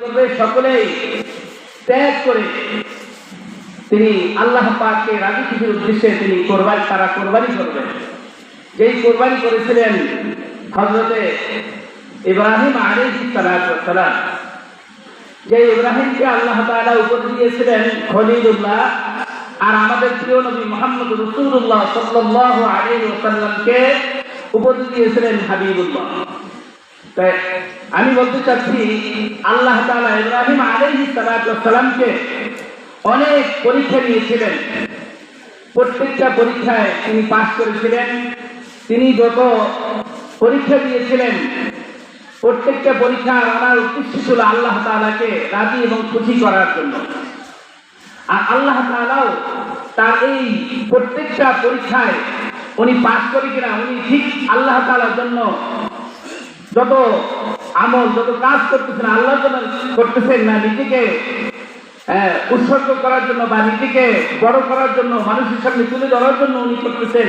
করবে সকলেই ত্যাগ করে তিনি আল্লাহ পাককে রাজি খুশির উদ্দেশ্যে তিনি কোরবানি, তারা কোরবানি করবেন যেই কোরবানি করেছিলেন হজরতে ইব্রাহিম আলাইহিস সালাম যে ইব্রাহিমকে আল্লাহ তাআলা উপর দিয়েছিলেন, খলিলুল্লাহ, আর আমাদের প্রিয় নবী মোহাম্মদ রসুল্লাহ সাল্লাল্লাহু আলাইহি ওয়াসাল্লামকে উপর দিয়েছিলেন হাবিবুল্লাহ। আমি বলতে চাচ্ছি, আল্লাহ তাআলা ইব্রাহিম আলাইহিস সালামকে অনেক পরীক্ষা নিয়েছিলেন। প্রত্যেকটা পরীক্ষায় তিনি পাশ করেছিলেন। তিনি যত পরীক্ষা দিয়েছিলেন, প্রত্যেকটা পরীক্ষা আমার উদ্দেশ্য ছিল আল্লাহ তাআলাকে রাজি এবং খুশি করার জন্য। আর আল্লাহ তাআলাও তার এই প্রত্যেকটা পরীক্ষায় উনি পাশ করে কিনা, উনি ঠিক আল্লাহ তাআলার জন্য যত আমল যত কাজ করতেছেন, আল্লাহর জন্য করতেছেন না নিজেকে উৎসর্গ করার জন্য বা নিজেকে বড় করার জন্য, মানুষের সামনে তুলে ধরার জন্য উনি করতেছেন,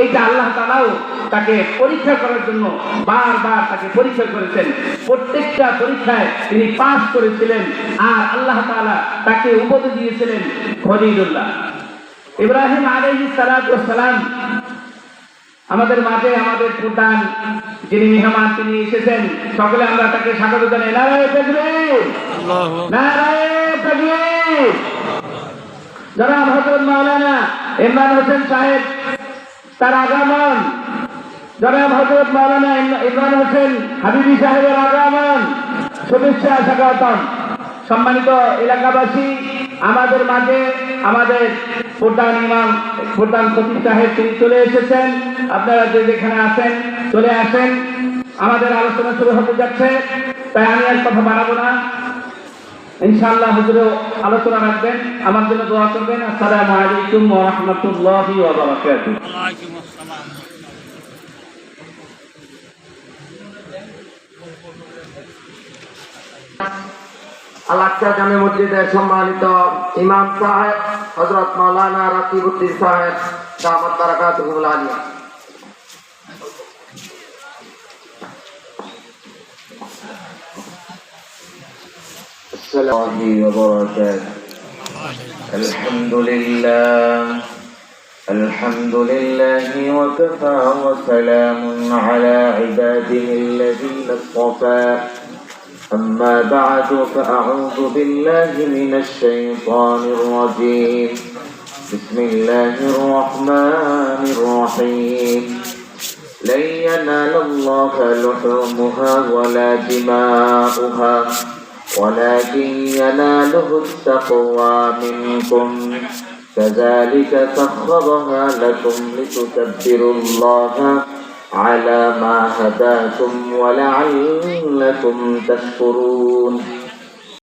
এইটা আল্লাহ তালাও তাকে পরীক্ষা করার জন্য বারবার তাকে পরীক্ষা করেছেন। প্রত্যেকটা পরীক্ষায় তিনি পাস করেছিলেন আর আল্লাহ তাআলা তাকে উপদে দিয়েছিলেন খলিলুল্লাহ। ইব্রাহিম সালাতু সালাম আমাদের মাঝে আমাদের প্রধান যিনি মেহমান তিনি এসেছেন। সকলে আমরা তাকে স্বাগত জানাই। নারায় তাকবীর! নারায় তাকবীর! জনাব হযরত মাওলানা ইমরান হোসেন সাহেব তার আগমন। জনাব হযরত মাওলানা ইমরান হোসেন হাবিবি সাহেবের আগমন। শুভেচ্ছা স্বাগতম। সম্মানিত এলাকাবাসী আমাদের মাঝে আমাদের প্রধান ইমাম প্রধান খতিব সাহেব তিনি চলে এসেছেন। আপনারা যে যেখানে আছেন, চলে আসেন। আমাদের আলোচনা শুরু হতে যাচ্ছে, তাই আমি আর কথা বাড়াবো না। ইনশাআল্লাহ হুজুরও আলোচনা রাখবেন, আমার জন্য দোয়া করবেন। আসসালামু আলাইকুম ওয়া রাহমাতুল্লাহি ওয়া বারাকাতুহু। আসসালাম আলাক্কা জামে মসজিদের সম্মানিত ইমাম সাহেব হজরত মৌলানা রাকিবুদ্দিন সাহেব দামত বারাকাতুহুল আলিয়া السلام عليكم وبركاته الحمد لله الحمد لله وكفى وسلام على عباده الذين اصطفى أما بعد فأعوذ بالله من الشيطان الرجيم. بسم الله الرحمن الرحيم. لن ينال الله لحومها ولا دماؤها ولكن يناله التقوى منكم. كذلك سخرها لكم لتكبروا الله على ما هداكم ولعلكم تشكرون.